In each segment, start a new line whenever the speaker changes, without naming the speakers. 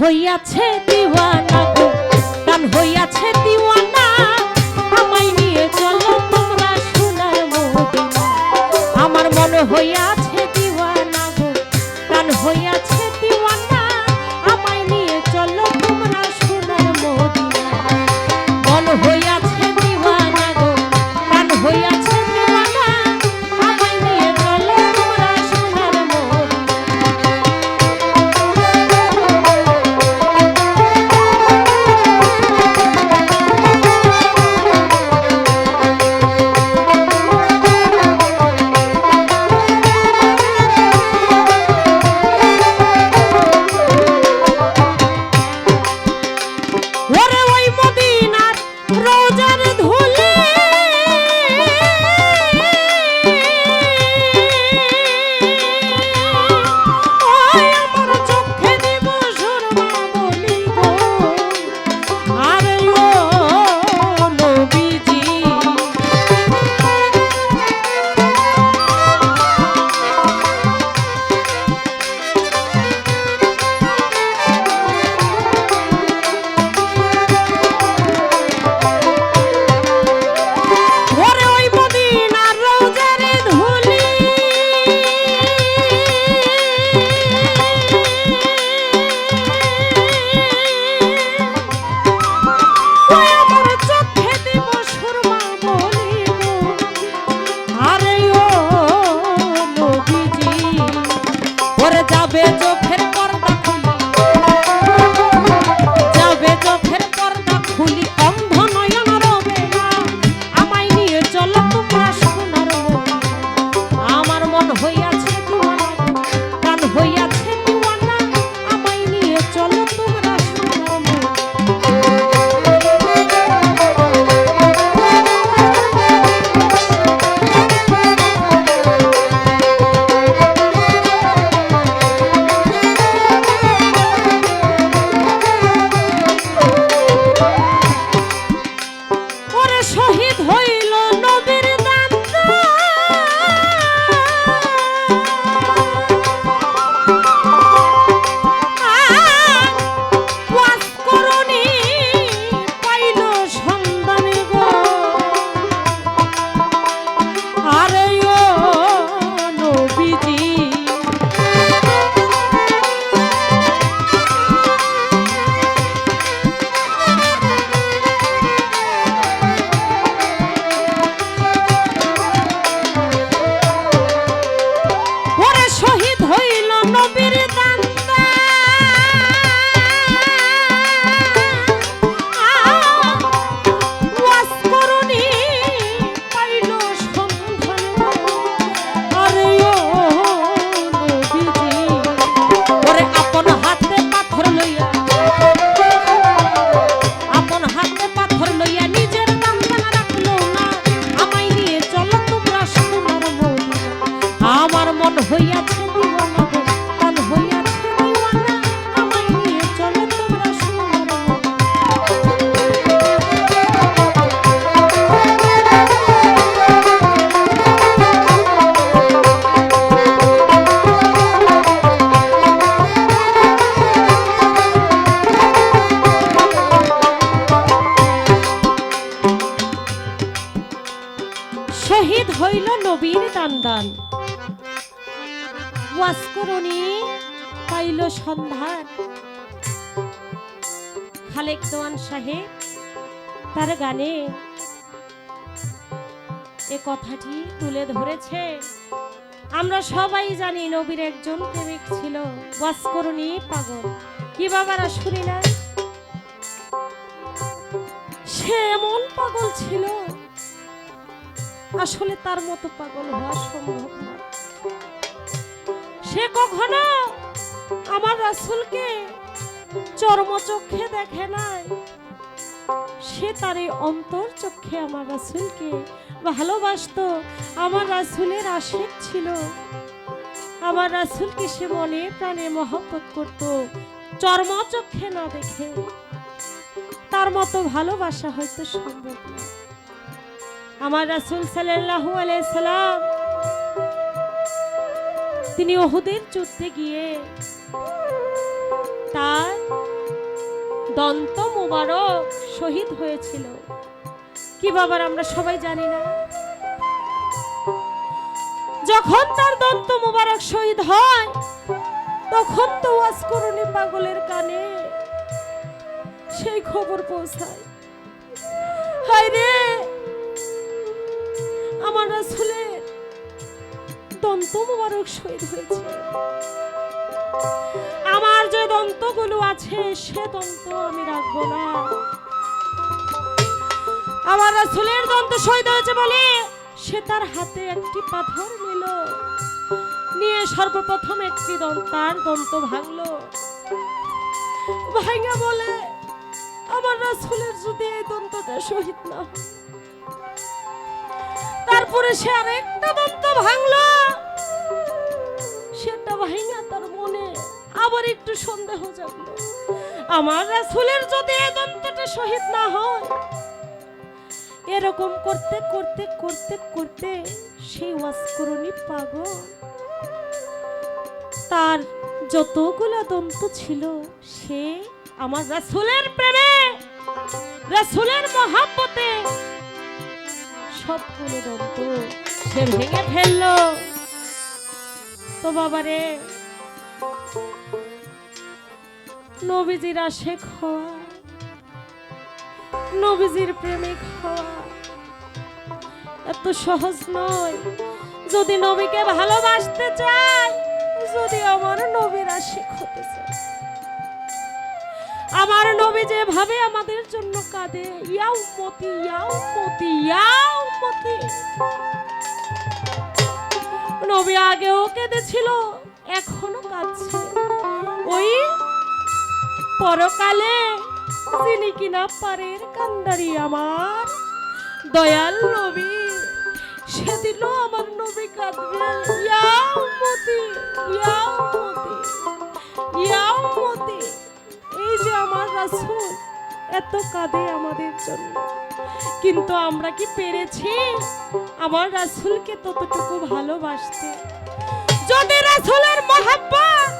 হইয়াছে দিওয়ানা গো প্রাণ হইয়াছে দিওয়ানা। মদিনা শহীদ হইল নবীর দান্দান ওয়াজ করনি, পাইল সন্ধান। খালেক দোয়ান সাহেব, তার গানে এ কথাটি তুলে ধরেছে। আমরা সবাই জানি নবীর একজন প্রেমিক ছিল। ওয়াজ করনি, পাগল। কি বাবারা, শুনি না। সে এমন পাগল ছিল। আসলে তার মতো পাগল হওয়া সম্ভব না। সে কখনো আমার রাসুলকে চর্মচক্ষে দেখে নাই। সে তার এই অন্তর চক্ষে আমার রাসুলকে ভালোবাসতো। আমার রাসুলের আশেক ছিল। আমার রাসুলকে সে মনে প্রাণে মহব্বত করত চর্মচক্ষে না দেখে। তার মতো ভালোবাসা হয়তো সম্ভব আমার রাসুল সাল্লাল্লাহু আলাইহি সাল্লাম তিনি ওহুদের যুদ্ধে গিয়ে তার দন্ত মুবারক শহীদ হয়েছিল। কি বাবার আমরা সবাই জানি না। যখন তার দন্ত মুবারক শহীদ হয়, তখন তো ওয়াজ করুনি পাগলের কানে। সেই খবর পৌঁছায়। হায় রে! আমার রাসূলের দন্ত মুবারক শহীদ হয়েছে। আমার যে দন্তগুলো আছে, সে দন্ত আমি রাখব না। আমার রাসূলের দন্ত শহীদ হয়েছে বলে সে তার হাতে একটি পাথর নিল। নিয়ে সর্বপ্রথম একটি দন্তার দন্ত ভাঙলো। ভাঙা বলে, আমার রাসূলের যদি এই দন্তটা শহীদ না হয়। তারপরে সে আরেকটা দন্ত ভাঙলো। সেটা ভাঙা তার মনে আবার একটু সন্দেহ জাগলো। আমার রাসূলের যদি এই দন্তটা শহীদ না হয়, এরকম করতে করতে করতে করতে সেই ওয়াসকরণী পাগল। তার যতগুলো দন্ত ছিল, সে আমার রাসূলের প্রেমে, রাসূলের মহাব্বতে সবগুলো দন্ত সে ভেঙে তো বাবারে, নবীজির আশেক হওয়া, নবীজির প্রেমিক হওয়া এত সহজ নয়। যদি নবীকে ভালোবাসতে চাই যদি আমার নবীর আশিক হতে চাই আমার নবী যেভাবে আমাদের জন্য কাঁদে, ইয়াও মতি ইয়াও মতি ইয়াও মতি। নবী আগেও কেঁদেছিল এখনও কাঁদছে। ওই পরকালে তিনি কিনা পারের কান্দারি আমার, দয়াল নবী সেদিন আমার নবী কাঁদবে, ইয়াও মতি ইয়াও মতি ইয়াও মতি। রাসূল এত কাঁদে আমাদের জন্য। কিন্তু আমরা কি পেরেছি? আমার রাসূলকে ততটুকু ভালোবাসতে। যদি রাসূলের মহাব্বত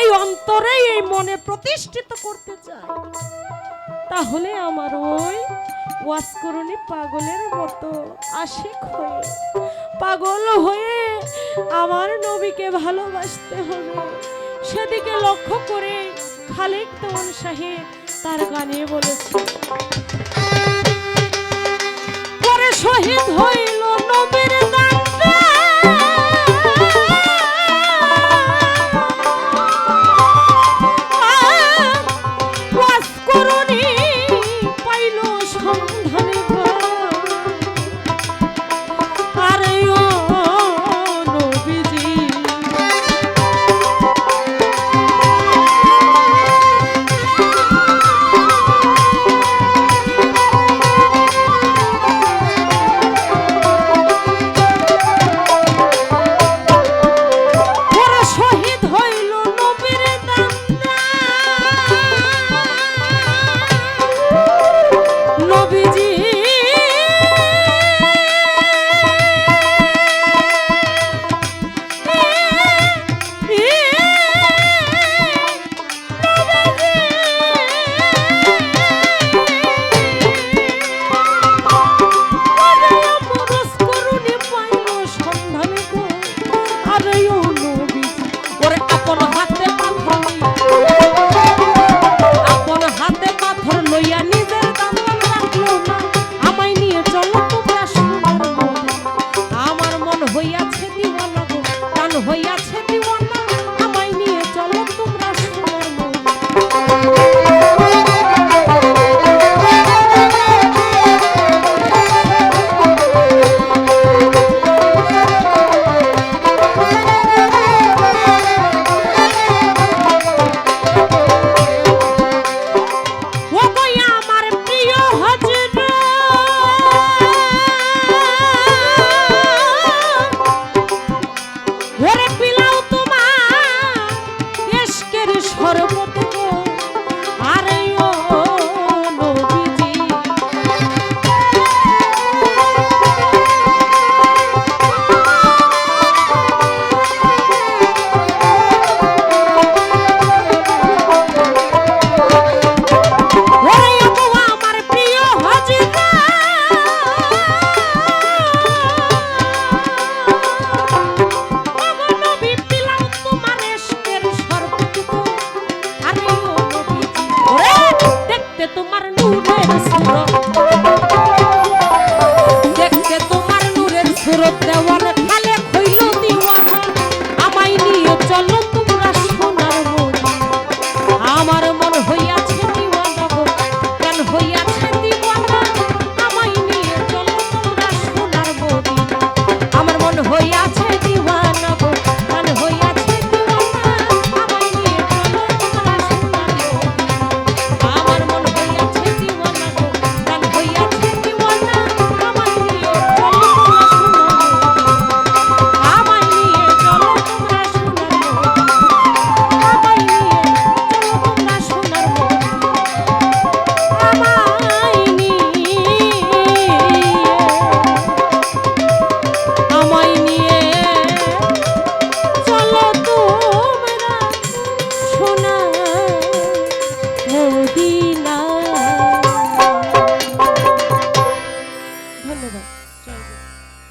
এই অন্তরে এই মনে প্রতিষ্ঠিত করতে চাই তাহলে আমার ওই ওয়াসকরণী পাগলের মতো আশিক হয়ে, পাগল হয়ে আমার নবীকে ভালোবাসতে হবে। সেদিকে লক্ষ্য করে খালেক দেওয়ান সাহেব তার গানে বলেছে। পরে শহীদ হয়ে উড়ে আসলো